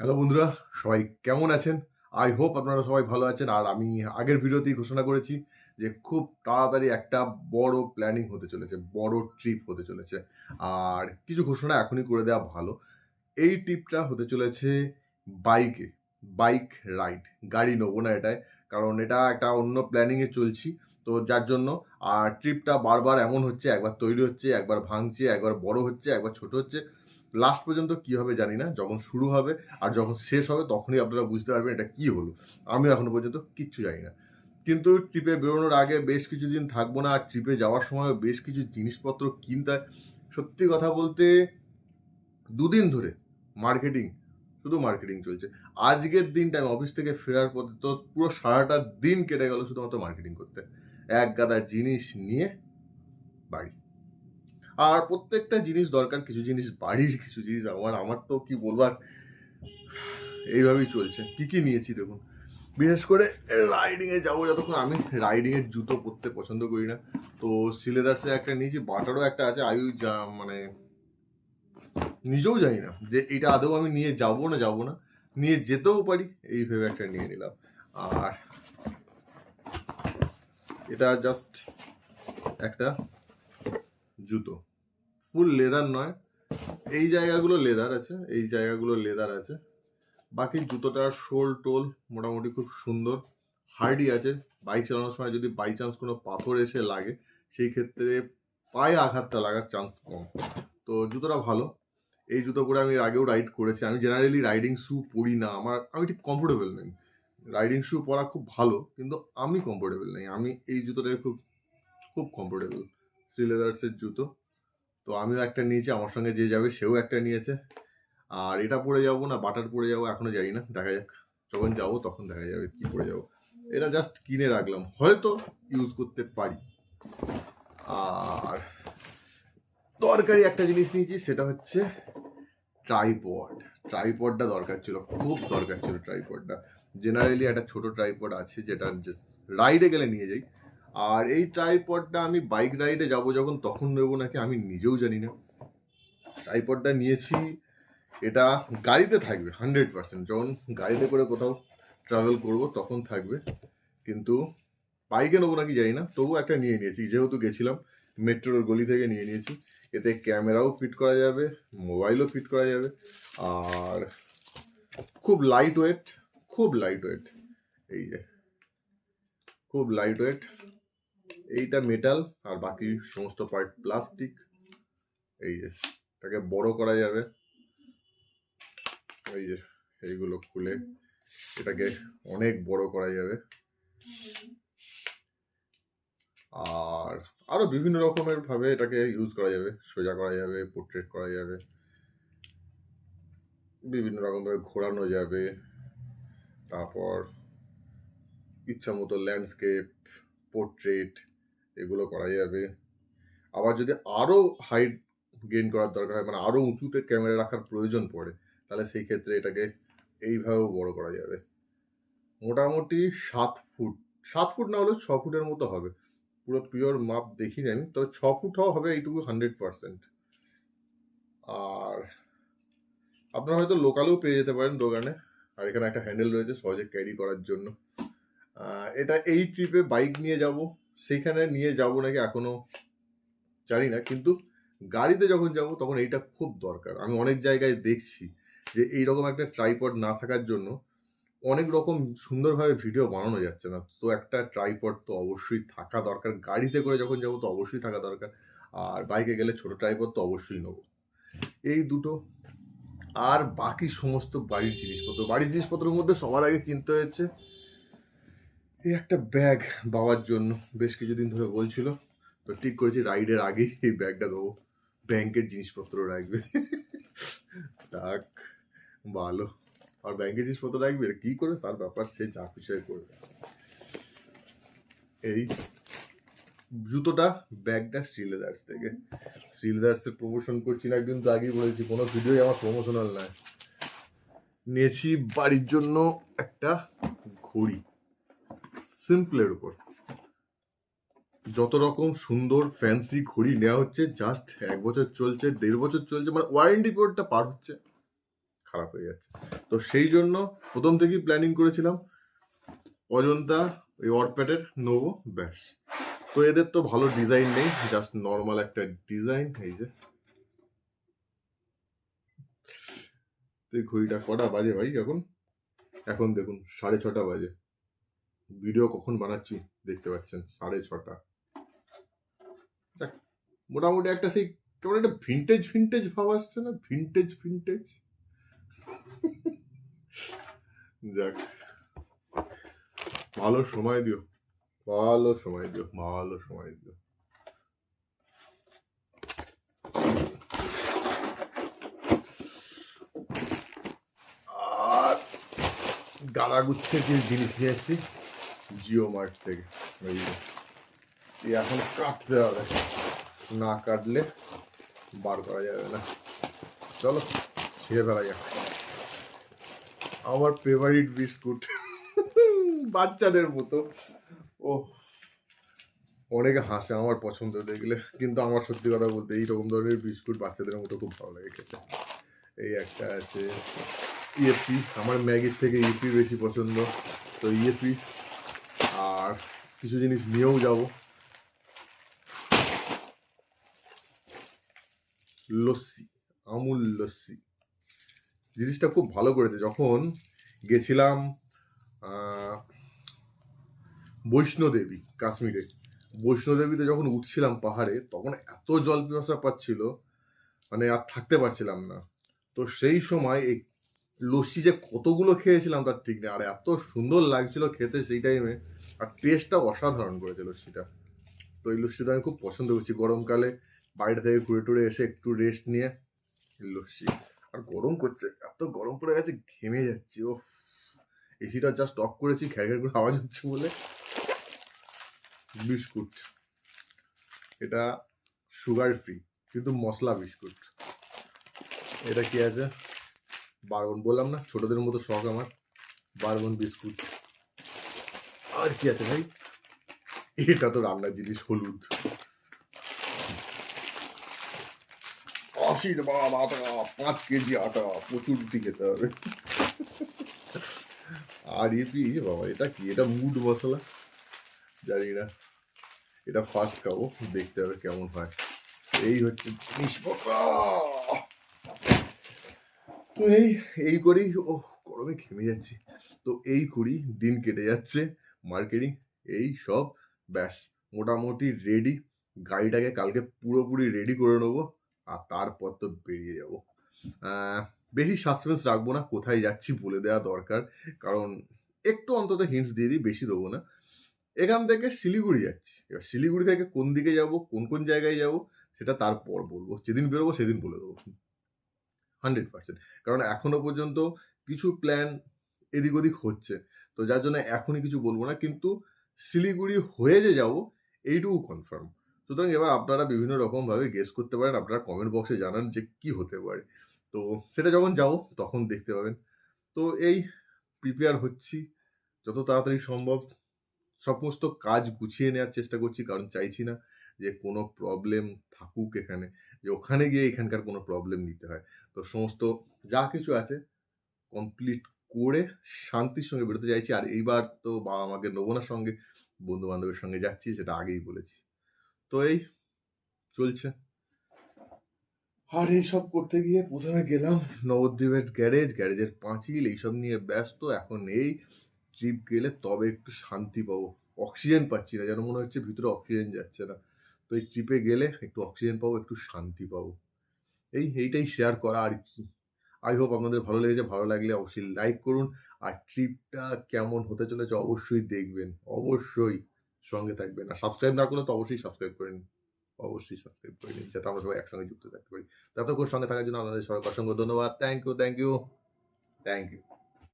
Hello বন্ধুরা। সবাই কেমন আছেন? আই হোপ আপনারা সবাই ভালো আছেন। আর আমি আগের ভিডিওতেই ঘোষণা করেছি যে খুব তাড়াতাড়ি একটা বড় প্ল্যানিং হতে চলেছে, বড় ট্রিপ হতে চলেছে। আর কিছু ঘোষণা এখনই করে দেওয়া ভালো। এই ট্রিপটা হতে চলেছে বাইকে বাইক রাইড গাড়ি নেব না এটায়। কারণ এটা একটা অন্য প্ল্যানিংয়ে চলছি, তো যার জন্য আর ট্রিপটা বারবার এমন হচ্ছে, একবার তৈরি হচ্ছে, একবার ভাঙছে, একবার বড় হচ্ছে, একবার ছোট হচ্ছে। লাস্ট পর্যন্ত কি হবে জানি না, যখন শুরু হবে আর যখন শেষ হবে তখনই আপনারা বুঝতে পারবেন এটা কি হলো। আমি এখনও পর্যন্ত কিচ্ছু জানি না। কিন্তু ট্রিপে বেরোনোর আগে বেশ কিছুদিন থাকব না, আর ট্রিপে যাওয়ার সময় বেশ কিছু জিনিসপত্র কিনতে। সত্যি কথা বলতে দুদিন ধরে মার্কেটিং, শুধু মার্কেটিং চলছে। আজকের দিনটা আমি অফিস থেকে ফেরার পথে তো পুরো সারাটা দিন কেটে গেল শুধুমাত্র মার্কেটিং করতে। এক গাদা জিনিস নিয়ে বাড়ি। আর প্রত্যেকটা জিনিস দরকার, কিছু জিনিস বাড়ির, কিছু জিনিস আমার আমার তো কি বলবার এইভাবেই চলছে। কি কি নিয়েছি দেখুন? বিশেষ করে রাইডিংয়ে যাব যতক্ষণ, আমি রাইডিংয়ের জুতো পরতে পছন্দ করি না। তো সিলেদার্সে একটা নিয়েছি, বাটারও একটা আছে, আয়ু যা মানে নিজেও জানি না যে এটা আদৌ আমি নিয়ে যাব না যাব না। নিয়ে যেতেও পারি, এই ভেবে একটা নিয়ে নিলাম। আর এটা জাস্ট একটা জুতো। ফুল লেদার নয়। এই জায়গাগুলো লেদার আছে, এই জায়গাগুলো লেদার আছে। বাকি জুতোটার শোল টোল, মোটামুটি খুব সুন্দর। হার্ডি আছে, বাইক চালানোর সময় যদি বাই চান্স কোনো পাথর এসে লাগে, সেই ক্ষেত্রে পায়ে আঘাতটা লাগার চান্স কম। তো জুতোটা ভালো। এই জুতো পরে আমি আগেও রাইড করেছি। আমি জেনারেলি রাইডিং শ্যু পরি না। আমার, আমি ঠিক কমফোর্টেবল নেই। রাইডিং শ্যু পরা খুব ভালো, কিন্তু আমি কমফোর্টেবল নেই। আমি এই জুতোটাকে খুব খুব কমফোর্টেবল শ্রীলেদার্সের জুতো। তো আমিও একটা নিয়েছি, আমার সঙ্গে যে যাবে সেও একটা নিয়েছে। আর এটা পরে যাব না, বাটার পরে যাব, এখনও জানি না, দেখা যাক। যখন যাব তখন দেখা যাবে কি পরে যাব। এটা জাস্ট কিনে রাখলাম, হয়তো ইউজ করতে পারি। আর দরকারি একটা জিনিস নিয়েছি, সেটা হচ্ছে ট্রাইপড ট্রাইপডটা দরকার ছিল, খুব দরকার ছিল ট্রাইপডটা জেনারেলি একটা ছোট ট্রাইপড আছে, যেটা রাইডে গেলে নিয়ে যাই। আর এই ট্রাইপডটা আমি বাইক রাইডে যাব যখন, তখন নেব নাকি আমি নিজেও জানি না। ট্রাইপডটা নিয়েছি, এটা গাড়িতে থাকবে হান্ড্রেড পার্সেন্ট যখন গাড়িতে করে কোথাও ট্রাভেল করব, তখন থাকবে। কিন্তু বাইকে নেব নাকি জানি না তবু একটা নিয়ে নিয়েছি। যেহেতু গেছিলাম, মেট্রোর গলি থেকে নিয়ে নিয়েছি। এতে ক্যামেরাও ফিট করা যাবে মোবাইলও ফিট করা যাবে। আর খুব লাইট ওয়েট খুব লাইট ওয়েট এই যে, খুব লাইট ওয়েট এইটা মেটাল আর বাকি সমস্ত পার্ট প্লাস্টিক এই যে, এটাকে বড় করা যাবে। এই যে, এইগুলো খুলে এটাকে অনেক বড় করা যাবে। আর আরও বিভিন্ন রকমের ভাবে এটাকে ইউজ করা যাবে। সোজা করা যাবে পোর্ট্রেট করা যাবে। বিভিন্ন রকম ভাবে ঘোরানো যাবে। তারপর ইচ্ছা মতো ল্যান্ডস্কেপ পোর্ট্রেট এগুলো করা যাবে। আবার যদি আরও হাইট গেইন করার দরকার হয় মানে আরও উঁচুতে ক্যামেরা রাখার প্রয়োজন পড়ে, তাহলে সেই ক্ষেত্রে এটাকে এইভাবেও বড় করা যাবে। মোটামুটি সাত ফুট সাত ফুট না হলেও ছ ফুটের মতো হবে। পুরো পিওর মাপ দেখিনি আমি, তবে ছ ফুট হবে এইটুকু হান্ড্রেড পার্সেন্ট আর আপনারা হয়তো লোকালেও পেয়ে যেতে পারেন দোকানে, আর এখানে একটা হ্যান্ডেল রয়েছে সহজে ক্যারি করার জন্য। এটা এই ট্রিপে বাইক নিয়ে যাব। সেখানে নিয়ে যাব নাকি এখনও জানি না, কিন্তু গাড়িতে যখন যাব তখন এইটা খুব দরকার। আমি অনেক জায়গায় দেখছি যে এইরকম একটা ট্রাইপড না থাকার জন্য অনেক রকম সুন্দরভাবে ভিডিও বানানো যাচ্ছে না। তো একটা ট্রাইপড তো অবশ্যই থাকা দরকার, গাড়িতে করে যখন যাব তো অবশ্যই থাকা দরকার, আর বাইকে গেলে ছোট ট্রাইপড তো অবশ্যই নেব। এই দুটো, আর বাকি সমস্ত বাড়ির জিনিসপত্র, বাড়ির জিনিসপত্রের মধ্যে সবার আগে কিনতে হয়েছে এই একটা ব্যাগ বাবার জন্য বেশ কিছুদিন ধরে বলছিল। তো ঠিক করেছি রাইডের আগেই এই ব্যাগটা দেবো ব্যাংকের জিনিসপত্র রাখবে। থাক, ভালো। আর ব্যাংকের জিনিসপত্র রাখবে? কি করে? তার ব্যাপার, সে যা খুশি করবে। এই জুতোটা ব্যাগটা শ্রীলেদার্স থেকে। শ্রীলেদার্সের প্রমোশন করছি না কিন্তু আগেই বলেছি, কোনো ভিডিওই আমার প্রমোশনাল নয়। নিয়েছি বাড়ির জন্য একটা ঘড়ি। সিম্পলের উপর। যত রকম সুন্দর ফ্যান্সি ঘড়ি নেওয়া হচ্ছে জাস্ট এক বছর চলছে, দেড় বছর চলছে মানে ওয়ারেন্টি পিরিয়ডটা পার হচ্ছে, খারাপ হয়ে যাচ্ছে। তো সেই জন্য প্রথম থেকেই প্ল্যানিং করেছিলাম, অজন্তা ওই অরপ্যাটের নেব, ব্যাস। তো এদের তো ভালো ডিজাইন নেই জাস্ট নর্মাল একটা ডিজাইন এই যে। ঘড়িটা কটা বাজে ভাই এখন? এখন দেখুন, সাড়ে ছটা বাজে। ভিডিও কখন বানাচ্ছি দেখতে পাচ্ছেন, সাড়ে ছটা। মোটামুটি একটা সেই কেমন একটা ভিনটেজ ভিনটেজ ভাব আসছে না? ভিনটেজ ভিনটেজ যাক, ভালো সময় দিও, ভালো সময় দিও, ভালো সময় দিও। গুচ্ছের কিছু জিনিস নিয়ে এসেছি জিও মার্ট থেকে এখন কাটতে হবে। না কাটলে বার করা যাবে না। চলো, ছিঁড়ে ফেলা যাক। আমার ফেভারিট বিস্কুট। বাচ্চাদের মতো। ও অনেকে হাসে আমার পছন্দ দেখলে। কিন্তু আমার সত্যি কথা বলতে এইরকম ধরনের বিস্কুট বাচ্চাদের মতো খুব ভালো লাগে খেতে। এই একটা আছে ইএপি আমার ম্যাগির থেকে ইএপি বেশি পছন্দ। তো ইএপি আর কিছু জিনিস নিয়েও যাব। লস্যি, আমুল লস্যি। জিনিসটা খুব ভালো করেছে। যখন গেছিলাম বৈষ্ণোদেবী কাশ্মীরে, বৈষ্ণোদেবীতে যখন উঠছিলাম পাহাড়ে, তখন এত জল পিপাসা পাচ্ছিল মানে আর থাকতে পারছিলাম না। তো সেই সময় এই লস্যি যে কতগুলো খেয়েছিলাম তার ঠিক নেই। আর এত সুন্দর লাগছিল খেতে সেই টাইমে আর টেস্টটা অসাধারণ করেছে লস্যিটা। তো এই লস্যিটা আমি খুব পছন্দ করছি। গরমকালে বাইরে থেকে ঘুরে টুরে এসে একটু রেস্ট নিয়ে লস্যি। আর গরম করছে, এত গরম পড়ে গেছে, ঘেমে যাচ্ছি ও এসিটা জাস্ট অফ করেছি, ঘ্যার ঘ্যার করে আওয়াজ হচ্ছে বলে। বিস্কুট। এটা সুগার ফ্রি কিন্তু মশলা বিস্কুট। এটা কি আছে? বারবন বললাম না, ছোটদের মতো শখ আমার। Bourbon biscuit. আর কি আছে ভাই? এটা তো রান্নার জিনিস, হলুদ। আশীর্বাদ আটা, পাঁচ কেজি আটা, প্রচুর রুটি খেতে হবে। আর ইপি বাবা, এটা কি? এটা মুড মশলা? জানি না। এটা ফার্স্ট খাব, দেখতে হবে কেমন হয়। এই হচ্ছে জিনিসপত্র। তো এই এই করেই ও গরমে ঘেমে যাচ্ছি। তো এই করি, দিন কেটে যাচ্ছে মার্কেটিং এই সব, ব্যাস, মোটামুটি রেডি গাড়িটাকে কালকে পুরোপুরি রেডি করে নেব, আর তারপর তো বেরিয়ে যাব। বেশি সাসপেন্স রাখব না, কোথায় যাচ্ছি বলে দেওয়া দরকার, কারণ একটু অন্তত হিন্টস দিয়ে দিই, বেশি দেবো না। এখান থেকে শিলিগুড়ি যাচ্ছি। এবার শিলিগুড়ি থেকে কোন দিকে যাব, কোন কোন জায়গায় যাব, সেটা তারপর বলব। যেদিন বেরোবো, সেদিন বলে দেবো। হান্ড্রেড পার্সেন্ট কারণ এখনও পর্যন্ত কিছু প্ল্যান এদিক ওদিক হচ্ছে। তো যার জন্য এখনই কিছু বলব না, কিন্তু শিলিগুড়ি হয়ে যে যাব, এইটুকু কনফার্ম সুতরাং এবার আপনারা বিভিন্ন রকমভাবে গেস করতে পারেন, আপনারা কমেন্ট বক্সে জানান যে কি হতে পারে। তো সেটা যখন যাব, তখন দেখতে পাবেন। তো এই প্রিপেয়ার হচ্ছি, যত তাড়াতাড়ি সম্ভব। সমস্ত কাজ গুছিয়ে নেওয়ার চেষ্টা করছি, কারণ চাইছি না। যে কোনো প্রবলেম থাকুক এখানে, যে ওখানে গিয়ে এখানকার কোনো প্রবলেম নিতে হয়। তো সমস্ত যা কিছু আছে কমপ্লিট করে শান্তির সঙ্গে বেরোতে চাইছি। আর এইবার তো বাবা মাকে নেব না সঙ্গে বন্ধু বান্ধবের সঙ্গে যাচ্ছি, সেটা আগেই বলেছি। তো এই চলছে। আর এইসব করতে গিয়ে প্রথমে গেলাম নবদ্বীপের গ্যারেজ গ্যারেজের পাঁচিল, এইসব নিয়ে ব্যস্ত, এখন এই ট্রিপ গেলে তবে একটু শান্তি পাবো। অক্সিজেন পাচ্ছি না, যেন মনে হচ্ছে ভিতরে অক্সিজেন যাচ্ছে না। তো এই ট্রিপে গেলে একটু অক্সিজেন পাবো, একটু শান্তি পাবো। এই, এইটাই শেয়ার করা আর কি। আই হোপ আপনাদের ভালো লেগেছে। ভালো লাগলে অবশ্যই লাইক করুন। আর ট্রিপটা কেমন হতে চলেছে অবশ্যই দেখবেন। অবশ্যই সঙ্গে থাকবেন। আর সাবস্ক্রাইব না করলে তো অবশ্যই সাবস্ক্রাইব করে নিন। অবশ্যই সাবস্ক্রাইব করে নিন, যাতে আমরা সবাই একসঙ্গে যুক্ত থাকতে পারি। ততক্ষণ সঙ্গে থাকার জন্য আপনাদের সবাই অসংখ্য ধন্যবাদ। Thank you thank you thank you